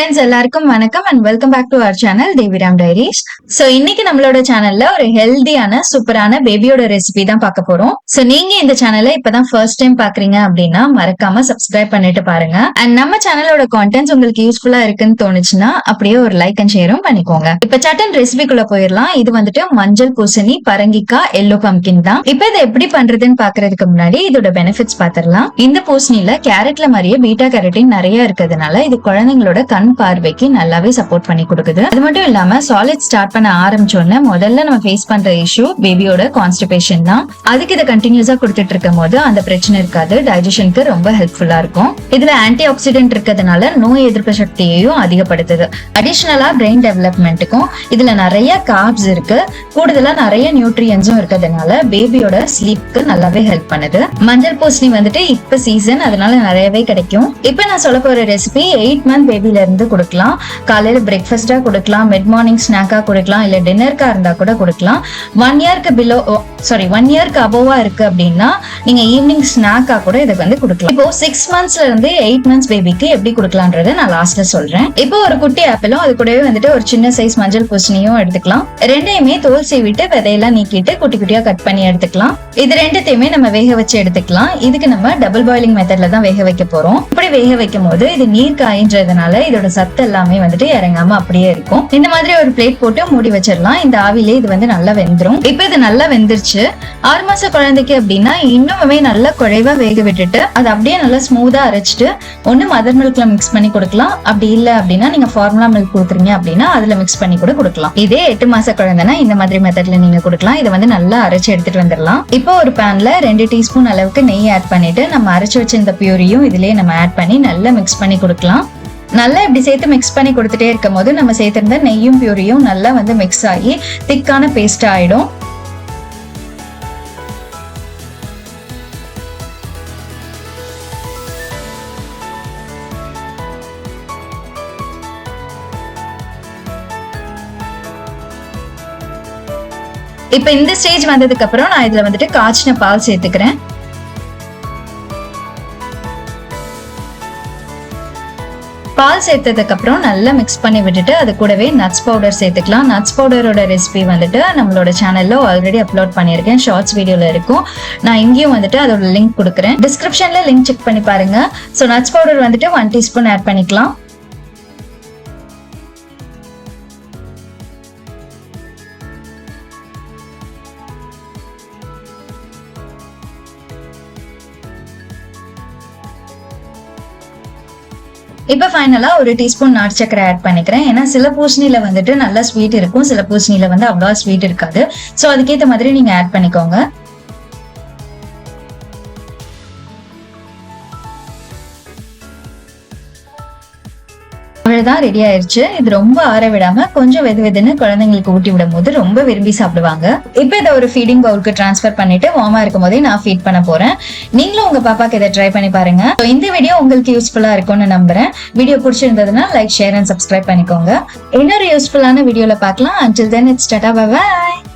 Friends எல்லாருக்கும் வணக்கம் and welcome back to our channel Deviram diaries so இன்னைக்கு நம்மளோட சேனல்ல ஒரு ஹெல்தியான சூப்பரான பேபியோட ரெசிபி தான் பார்க்க போறோம். சோ நீங்க இந்த சேனலை இப்பதான் ஃபர்ஸ்ட் டைம் பாக்குறீங்க அப்படின்னா மறக்காம சப்ஸ்கிரைப் பண்ணிட்டு பாருங்க. அண்ட் நம்ம சேனலோட கான்டென்ட்ஸ் உங்களுக்கு யூஸ்ஃபுல்லா இருக்குன்னு தோணுச்சுன்னா அப்படியே ஒரு லைக் அண்ட் ஷேரும் பண்ணிக்கோங்க. இப்ப சட்டன் ரெசிபிக்குள்ள போயிடலாம் இது வந்துட்டு மஞ்சள் பூசணி பரங்கிக்காய் எல்லோ பம்கின் தான். இப்ப இதை எப்படி பண்றதுன்னு பாக்குறதுக்கு முன்னாடி இதோட பெனிஃபிட்ஸ் பாத்திரலாம். இந்த பூசணில கேரட்ல மாதிரியே பீட்டா கேரட்டின் நிறைய இருக்கிறதுனால இது குழந்தைங்களோட கண் பார்வைக்கு நல்லாவே சப்போர்ட் பண்ணி கொடுக்குது. அது மட்டும் இல்லாம சாலிட் ஸ்டார்ட் பண்ண ஆரம்பிச்சோன்னு முதல்ல நம்ம ஃபேஸ் பண்ற இஷ்யூ பேபியோட கான்ஸ்டிபேஷன் தான். அதுக்கு இதை கண்டினியூஸா கொடுத்துட்டு இருக்கும் போது அந்த பிரச்சனை இருக்காது. டைஜஷனுக்கு ரொம்ப ஹெல்ப்ஃபுல்லா இருக்கும். இதுல ஆன்டி ஆக்சிடென்ட் இருக்கிறதுனால நோய் எதிர்ப்பு சக்தியையும் அதிகப்படுத்துது. அடிஷனலா பிரெயின் டெவலப்மெண்ட்டுக்கும் இதுல நிறைய கார்ப்ஸ் இருக்கு. கூடுதலா நிறைய நியூட்ரியன்ஸும் இருக்கிறதுனால பேபியோட ஸ்லீப்க்கு நல்லாவே ஹெல்ப் பண்ணுது. மஞ்சள் பூசணி வந்துட்டு இப்ப சீசன் அதனால நிறையவே கிடைக்கும். இப்ப நான் சொல்ல போற ரெசிபி எயிட் மந்த் பேபில இருந்து கொடுக்கலாம். காலையில பிரேக்ஃபாஸ்டா கொடுக்கலாம். மிட் மார்னிங் ஸ்நாக்கா கொடுக்கலாம். இல்ல டின்னருக்கா இருந்தா கூட கொடுக்கலாம். ஒன் இயர்க்கு பிலோ சாரி ஒன் இயர்க்கு அபோவா இருக்கு அப்படின்னா நீங்க ஈவினிங் ஸ்நாக்கா கூட இதை வந்து கொடுக்கலாம். இப்போ சிக்ஸ் மந்த்ஸ்ல இருந்து எயிட் மந்த்ஸ் பேபிக்கு எப்படி கொடுக்கலான்றத நான் லாஸ்ட்ல சொல்றேன். இப்போ ஒரு குட்டி ஆப்பிளும் அது கூடவே வந்துட்டு ஒரு சின்ன சைஸ் மஞ்சள் பூசணியும் எடுத்துக்கலாம். ரெண்டையுமே தோல் சீவிட்டு விதையெல்லாம் நீக்கிட்டு குட்டி குட்டியா கட் பண்ணி எடுத்துக்கலாம். இது ரெண்டுத்தையுமே நம்ம வேக வச்சு எடுத்துக்கலாம். இதுக்கு நம்ம டபுள் பாயிலிங் மெத்தட்ல தான் வேக வைக்க போறோம். இப்படி வேக வைக்கும் போது இது நீர் காயின்றதுனால இதோட சத்து எல்லாமே வந்துட்டு இறங்காம அப்படியே இருக்கும். இந்த மாதிரி ஒரு பிளேட் போட்டு மூடி வச்சிடலாம். இந்த ஆவிலே இது வந்து நல்லா வெந்துரும். இப்போ இது நல்லா வெந்துருச்சு. ஆறு மாச குழந்தைக்கு அப்படின்னா இன்னுமே நல்லா குறைவா வேக விட்டுட்டு அது அப்படியே நல்லா ஸ்மூதா அரைச்சிட்டு ஒண்ணு மதர் மில்க்ல மிக்ஸ் பண்ணி கொடுக்கலாம். அப்படி இல்ல அப்படின்னா நீங்க ஃபார்முலா மில்க் கொடுக்குறீங்க அப்படின்னா அதுல மிக்ஸ் பண்ணி கூட கொடுக்கலாம். இதே எட்டு மாச குழந்தைனா இந்த மாதிரி மெத்தட்ல நீங்க கொடுக்கலாம். இதை வந்து நல்லா அரைச்சு எடுத்துட்டு வந்துடலாம். இப்போ ஒரு பேன்ல ரெண்டு டீஸ்பூன் அளவுக்கு நெய் ஆட் பண்ணிட்டு நம்ம அரைச்சு வச்சிருந்த பியூரியும் இதுலயே நம்ம ஆட் பண்ணி நல்லா மிக்ஸ் பண்ணி கொடுக்கலாம். நல்லா இப்படி சேர்த்து மிக்ஸ் பண்ணி கொடுத்துட்டே இருக்கும் போது நம்ம சேர்த்திருந்த நெய்யும் பியூரியும் நல்லா வந்து மிக்ஸ் ஆகி திக்கான பேஸ்ட் ஆயிடும். இப்ப இந்த ஸ்டேஜ் வந்ததுக்கு அப்புறம் நான் இதுல வந்துட்டு காய்ச்சின பால் சேர்த்துக்கிறேன். பால் சேர்த்ததுக்கு அப்புறம் நல்லா மிக்ஸ் பண்ணி விட்டுட்டு அது கூடவே நட்ஸ் பவுடர் சேர்த்துக்கலாம். நட்ஸ் பவுடரோட ரெசிபி வந்துட்டு நம்மளோட சேனல்ல ஆல்ரெடி அப்லோட் பண்ணியிருக்கேன். ஷார்ட்ஸ் வீடியோல இருக்கும். நான் இங்கேயும் வந்துட்டு அதோட லிங்க் கொடுக்குறேன். டிஸ்கிரிப்ஷன்ல லிங்க் செக் பண்ணி பாருங்க. ஸோ நட்ஸ் பவுடர் வந்துட்டு ஒன் டீஸ்பூன் ஆட் பண்ணிக்கலாம். இப்போ ஃபைனலா ஒரு டீஸ்பூன் நாட்டு சக்கரை ஆட் பண்ணிக்கிறேன். ஏன்னா சில பூசணியில வந்துட்டு நல்லா ஸ்வீட் இருக்கும். சில பூசணியில வந்து அவ்வளவா ஸ்வீட் இருக்காது. ஸோ அதுக்கேற்ற மாதிரி நீங்க ஆட் பண்ணிக்கோங்க. தான் ரெடி ஆயிருச்சு. இது ரொம்ப ஆற விடாம கொஞ்சம் வெது வெதுன்னு குழந்தைங்களுக்கு ஊட்டி விடும் போது ரொம்ப விரும்பி சாப்பிடுவாங்க. இப்போ இதை ஒரு ஃபீடிங் பவுலுக்கு ட்ரான்ஸ்ஃபர் பண்ணிட்டு வார்மா இருக்கும் போதே நான் ஃபீட் பண்ண போறேன். நீங்களும் உங்க பாப்பாக்கு இதை ட்ரை பண்ணி பாருங்க. இந்த வீடியோ உங்களுக்கு யூஸ்ஃபுல்லா இருக்கும்னு நம்புறேன். வீடியோ பிடிச்சிருந்ததுன்னா லைக் ஷேர் அண்ட் சப்ஸ்கிரைப் பண்ணிக்கோங்க. இன்னொரு யூஸ்ஃபுல்லான வீடியோல பார்க்கலாம். Until then it's tata bye